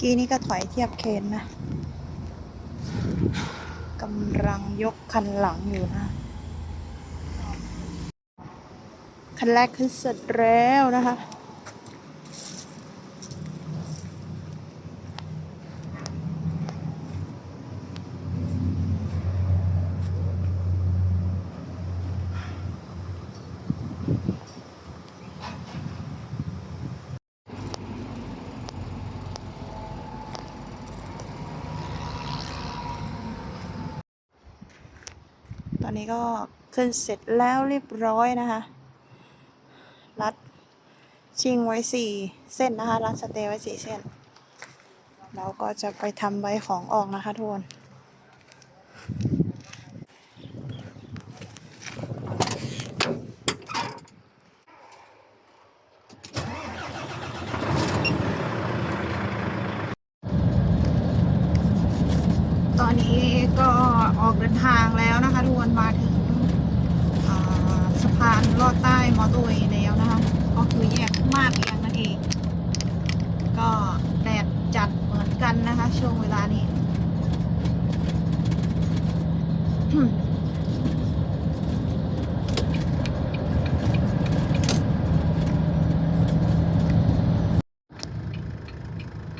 กี้นี่ก็ถอยเทียบเคนนะกำลังยกคันหลังอยู่นะ คันแรกขึ้นเสร็จแล้วนะคะ ตอนนี้ก็ขึ้นเสร็จแล้วเรียบร้อยนะคะ รัดชิงไว้สี่เส้นนะคะ รัดสเตย์ไว้สี่เส้นแล้วก็จะไปทำใบของออกนะคะทุกคน อนนี้ก็ออกเดินทางแล้วนะคะทุกคนมาถึงสะพานลอดใต้มอเตอร์เวย์แล้วนะคะ ก็คือแยกมาดเอียงนั่นเอง ก็แดดจัดเหมือนกันนะคะ ช่วงเวลานี้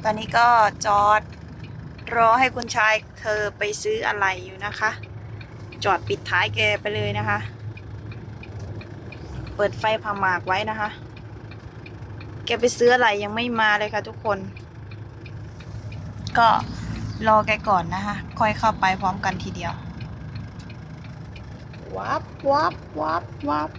ตอนนี้ก็จอด รอให้คุณชายเธอไปซื้ออะไรอยู่นะคะ จอดปิดท้ายแกไปเลยนะคะ เปิดไฟพาหมากไว้นะคะ แกไปซื้ออะไรยังไม่มาเลยค่ะทุกคน ก็รอแกก่อนนะคะ ค่อยเข้าไปพร้อมกันทีเดียว วับวับวับวับ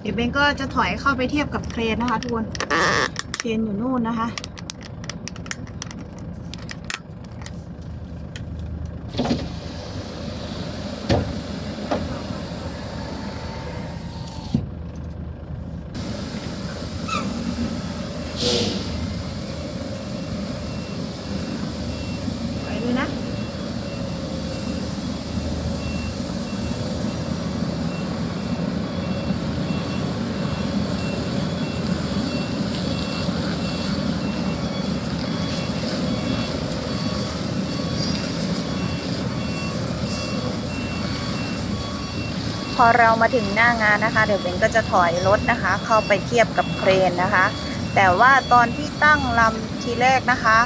เดี๋ยวเบนก็จะถอยเข้าไปเทียบกับเครนนะคะทุกคน เครนอยู่นู่นนะคะ อเรามาถึงหน้างานนะคะ เดี๋ยวเบนก็จะถอยรถนะคะ เข้าไปเทียบกับเครนนะคะ แต่ว่าตอนที่ตั้งลำทีแรกนะคะ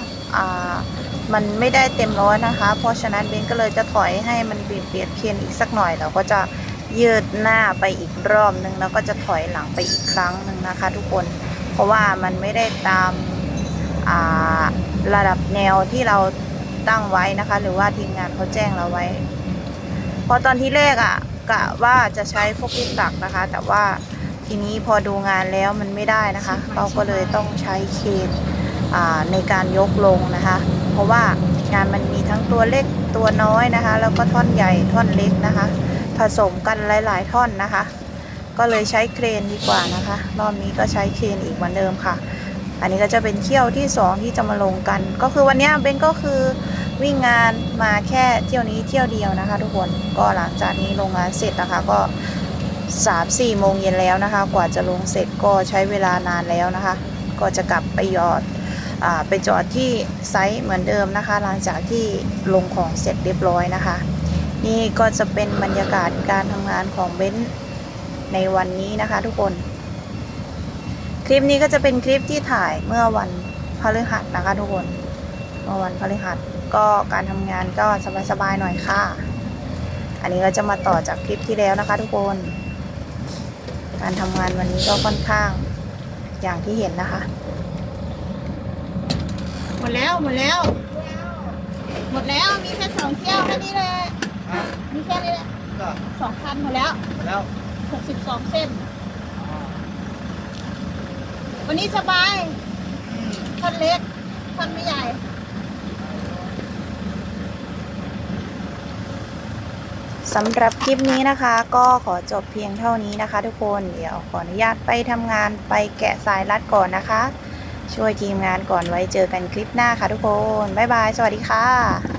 มันไม่ได้เต็มร้อยนะคะ เพราะฉะนั้นเบนก็เลยจะถอยให้มันเบียดเบียดเครนอีกสักหน่อยเราก็จะยืดหน้าไปอีกรอบนึงแล้วก็จะถอยหลังไปอีกครั้งหนึ่งนะคะ ทุกคนเพราะว่ามันไม่ได้ตามาระดับแนวที่เราตั้งไว้นะคะ หรือว่าทีมงานเขาแจ้งเราไว้พอตอนที่แรกอะ่ะ กะว่าจะใช้พวกลูกตักนะคะ แต่ว่าทีนี้พอดูงานแล้วมันไม่ได้นะคะ เราก็เลยต้องใช้เคนอ่าในการยกลงนะคะ เพราะว่างานมันมีทั้งตัวเล็กตัวน้อยนะคะ แล้วก็ท่อนใหญ่ท่อนเล็กนะคะ ผสมกันหลาย ๆ ท่อนนะคะ ก็เลยใช้เครนดีกว่านะคะ รอบนี้ก็ใช้เครนอีกเหมือนเดิมค่ะ อันนี้ก็จะเป็นเที่ยวที่สองที่จะมาลงกัน ก็คือวันเนี้ยเบนก็คือ วิ่งงานมาแค่เที่ยวนี้เที่ยวเดียวนะคะ ทุกคนก็หลังจากนี้ลงงานเสร็จนะคะก็สามสี่โมงเย็นแล้วนะคะ กว่าจะลงเสร็จก็ใช้เวลานานแล้วนะคะ ก็จะกลับไปหยอดไปจอดที่ไซต์เหมือนเดิมนะคะ หลังจากที่ลงของเสร็จเรียบร้อยนะคะ นี่ก็จะเป็นบรรยากาศการทำงานของเบนซ์ในวันนี้นะคะทุกคน คลิปนี้ก็จะเป็นคลิปที่ถ่ายเมื่อวันพฤหัสนะคะทุกคน เมื่อวันพฤหัส ก็การทำงานก็สบายๆหน่อยค่ะ อันนี้ก็จะมาต่อจากคลิปที่แล้วนะคะทุกคน การทำงานวันนี้ก็ค่อนข้างอย่างที่เห็นนะคะ หมดแล้วหมดแล้ว หมดแล้วมีแค่สองเที่ยวแค่นี้เลยมีแค่นี้แหละก็สองคันหมดแล้วแล้วหกสิบสองเส้น วันนี้สบายคันเล็กคันไม่ใหญ่ สำหรับคลิปนี้นะคะ ก็ขอจบเพียงเท่านี้นะคะ ทุกคนเดี๋ยวขออนุญาตไปทำงานไปแกะสายรัดก่อนนะคะ ช่วยทีมงานก่อนไว้เจอกันคลิปหน้าค่ะทุกคน บ๊ายบาย สวัสดีค่ะ